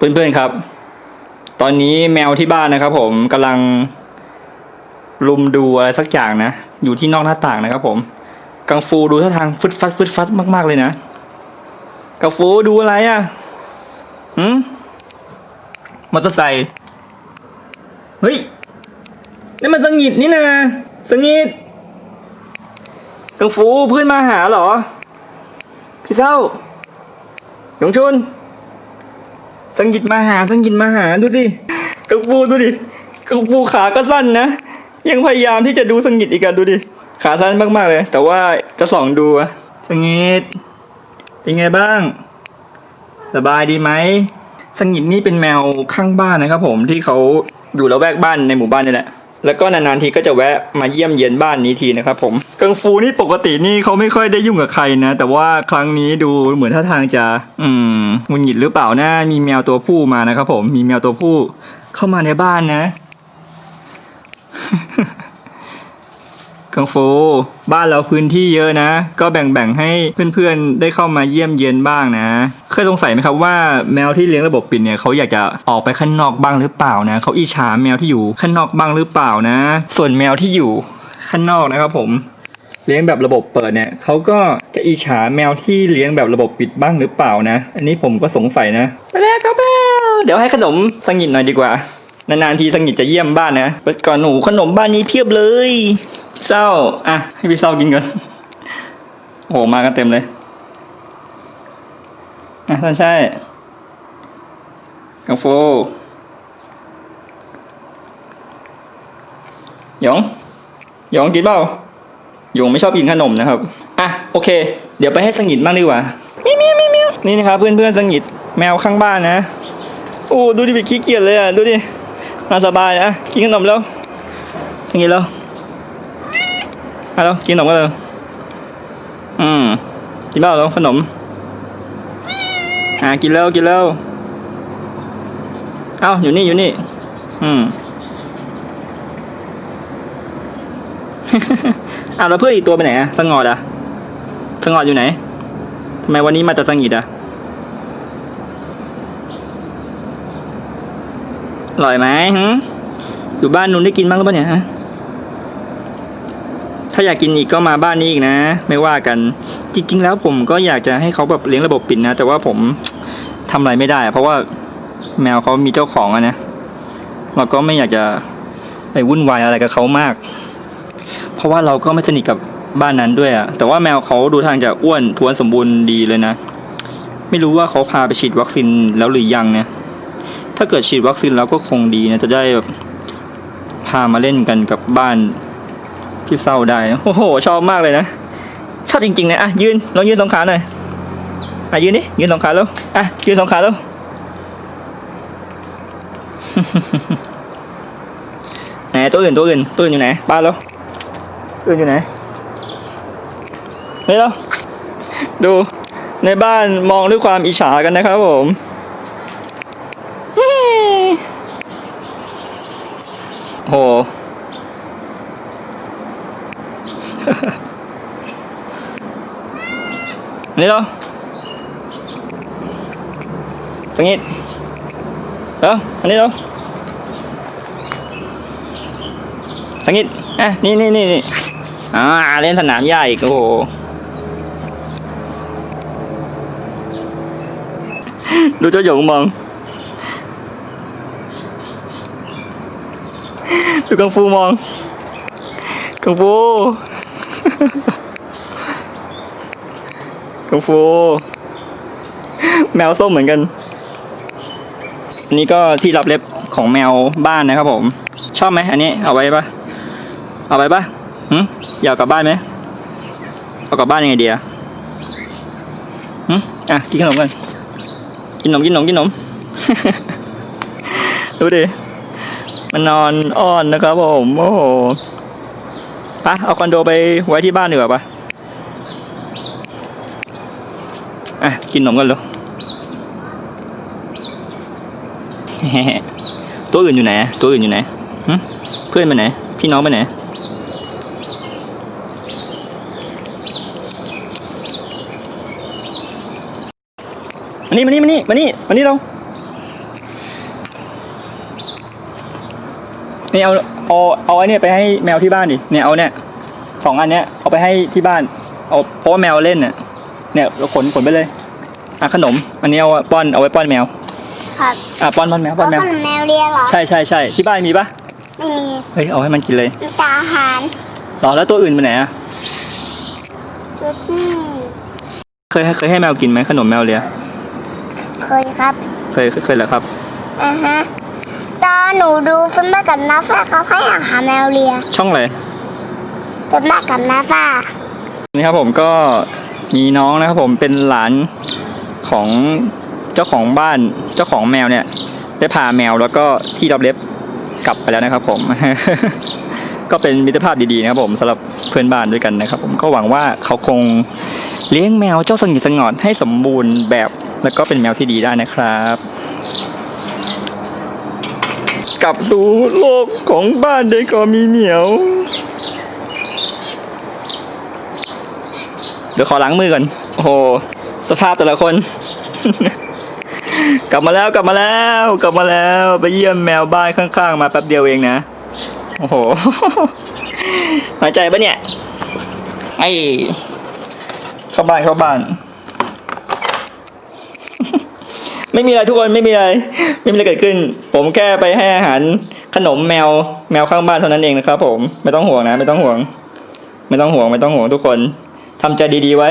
เพื่อนๆครับ ตอนนี้แมวที่บ้านนะครับ ผมกำลังลุมดูอะไรสักอย่างนะ อยู่ที่นอกหน้าต่างนะครับ ผม กังฟูดูท่าทางฟึดฟัดฟึดฟัดมาก ๆเลยนะ กังฟูดูอะไรอะหืมมอเตอร์ไซค์เฮ้ยนี่มันสงิดนี่นะสงิดกังฟูเพื่อนมาหาเหรอ พี่เศร้าหยงชุน สังกิตมาหาสังกิตมาหาดูสิกังฟูดูดิกังฟูขาก็สั้นนะ ยังพยายามที่จะดูสังกิตอีกอะดูดิ ขาสั้นมากๆเลย แต่ว่าจะส่องดูอะสังกิตเป็นไงบ้าง สบายดีไหมสังกิตนี่เป็นแมวข้างบ้านนะครับผมที่เขาอยู่ละแวกบ้านในหมู่บ้านนี่แหละ แล้วก็นานๆทีก็จะแวะมาเยี่ยมเยียนบ้านนี้ทีนะครับผมกังฟูนี่ปกตินี่เขาไม่ค่อยได้ยุ่งกับใครนะ แต่ว่าครั้งนี้ดูเหมือนท่าทางจะ อืมหุนหงิดหรือเปล่านะมีแมวตัวผู้มานะครับผมมีแมวตัวผู้เข้ามาในบ้านนะ กังฟูบ้านเราพื้นที่เยอะนะ ก็แบ่งๆให้เพื่อนๆได้เข้ามาเยี่ยมเยียนบ้างนะ เคยสงสัยไหมครับว่าแมวที่เลี้ยงระบบปิดเนี่ยเขาอยากจะออกไปข้างนอกบ้างหรือเปล่านะเขาอิจฉาแมวที่อยู่ข้างนอกบ้างหรือเปล่านะ ส่วนแมวที่อยู่ข้างนอกนะครับผมเลี้ยงแบบระบบเปิดเนี่ยเขาก็จะอิจฉาแมวที่เลี้ยงแบบระบบปิดบ้างหรือเปล่านะ อันนี้ผมก็สงสัยนะไปแล้วครับแมวเดี๋ยวให้ขนมสังหินหน่อยดีกว่า นานๆทีสังหินจะเยี่ยมบ้านนะเปิดก่อนหนูขนมบ้านนี้เพียบเลย เศร้าอะ ให้พี่เศร้ากินก่อนโอ้โหมากันเต็มเลย อะท่านใช่กังฟูหยองหยองกินเปล่าหยงไม่ชอบกินขนมนะครับ อะ โอเค เดี๋ยวไปให้สังหิตบ้างดีกว่ามิวมิวมิวมิวนี่นะครับเพื่อนเพื่อนๆสังหิตแมวข้างบ้านนะ โอ้ ดูดิบิขี้เกียจเลยอะ ดูดิมาสบายนะ กินขนมแล้วสังหิตแล้ว มาแล้วกินขนมกันเลยอืมกินเปล่าแล้วขนมอะกินแล้วกินแล้วเอ้าอยู่นี่อยู่นี่ อืมอ้าวแล้วเพื่อนอีกตัวไปไหนอะสงอดอะสงอดอยู่ไหนทำไมวันนี้มาจากสังหิตอะอร่อยไหมหึอยู่บ้านนุ่นได้กินบ้างหรือเปล่าเนี่ยฮะาอยากกินอีกก็มาบ้านนี้อีกนะ ไม่ว่ากัน จริง ๆ แล้วผมก็อยากจะให้เขาแบบเลี้ยงระบบปิดนะ แต่ว่าผมทำอะไรไม่ได้อะเพราะว่าแมวเขามีเจ้าของอะนะเราก็ไม่อยากจะไปวุ่นวายอะไรกับเขามาก เพราะว่าเราก็ไม่สนิทกับบ้านนั้นด้วยอะแต่ว่าแมวเขาดูทางจะอ้วนท้วนสมบูรณ์ดีเลยนะ ไม่รู้ว่าเขาพาไปฉีดวัคซีนแล้วหรือยังเนี่ย ถ้าเกิดฉีดวัคซีนแล้วก็คงดีนะ จะได้แบบพามาเล่นกันกับบ้าน พี่เศร้าได้ โอ้โห ชอบมากเลยนะ ชอบจริงๆนะอะยืนลองยืนสองขาหน่อยอะยืนนี่ยืนสองขาแล้วอะยืนสองขาแล้วไหนตัวอื่นตัวอื่นตัวอื่นอยู่ไหนบ้านแล้วอื่นอยู่ไหนเฮ้ยเราดูในบ้านมองด้วยความอิจฉากันนะครับผมเฮ้โห นี่เราสังกิตเอ้าอันนี้เราสังกิตอะนี่นี่นี่นี่อ่าเล่นสนามใหญ้าอีกโอ้โหดูเจ้าหยงมองดูกังฟูมองกังฟู กังฟูแมวส้มเหมือนกันอันนี้ก็ที่รับเล็บของแมวบ้านนะครับผม ชอบไหมอันนี้เอาไว้ปะเอาไว้ปะหึอยากกลับบ้านไหมเอากลับบ้านยังไงดีอะหึอะกินขนมกันกินขนมกินขนมกินขนมดูดิมันนอนอ้อนนะครับผมโอ้โหไปะเอาคอนโดไปไว้ที่บ้านดีกว่าปะ อะ กินนมกันเลยตัวอื่นอยู่ไหน ตัวอื่นอยู่ไหนเพื่อนไปไหน พี่น้องไปไหน มานี่มานี่มานี่มานี่มานี่เรานี่เอาเอาเอาไอ้นี่ไปให้แมวที่บ้านดิเนี่ยเอาเนี่ยสองอันเนี้ยเอาไปให้ที่บ้าน เอาเพราะว่าแมวเล่นเนี่ย เนี่ยเราขนขนไปเลยอะขนม อันนี้เอาไว้ป้อนเอาไว้ป้อนแมวครับอะป้อนป้อนแมวป้อนแมวขนมแมวเลียเหรอ ใช่ใช่ใช่ที่บ้านมีปะไม่มีเฮ้ยเอาให้มันกินเลยมีแต่อาหารหรอแล้วตัวอื่นไปไหนอะอยู่ที่เคยให้เคยให้แมวกินไหมขนมแมวเลียเคยครับเคยเคยเคยเหรอครับอ่าฮะตอนหนูดูฟิล์มแม่กับน้าฟ้าเขาให้อาหารแมวเลียช่องอะไรฟิล์มแม่กับน้าฟ้านี่ครับผมก็ มีน้องนะครับผมเป็นหลานของเจ้าของบ้านเจ้าของแมวเนี่ย ได้พาแมวแล้วก็ที่รับเล็บกลับไปแล้วนะครับผม ก็เป็นมิตรภาพดีๆนะครับผมสำหรับเพื่อนบ้านด้วยกันนะครับ ผมก็หวังว่าเขาคงเลี้ยงแมวเจ้าสงิดสงอดให้สมบูรณ์แบบแล้วก็เป็นแมวที่ดีได้นะครับ กลับสู่โลกของบ้านเด็กก็มีเหมียว เดี๋ยวขอล้างมือก่อน โอ้โห สภาพแต่ละคน กลับมาแล้วกลับมาแล้ว กลับมาแล้วไปเยี่ยมแมวบ้านข้างๆ มาแป๊บเดียวเองนะ โอ้โหหายใจปะเนี่ย ไอเข้าบ้านเข้าบ้าน ไม่มีอะไรทุกคนไม่มีอะไร ไม่มีอะไรเกิดขึ้น ผมแค่ไปให้อาหารขนมแมวแมวข้างบ้านเท่านั้นเองนะครับผมไม่ต้องห่วงนะ ไม่ต้องห่วง ไม่ต้องห่วงไม่ต้องห่วงทุกคน ทำใจดีๆไว้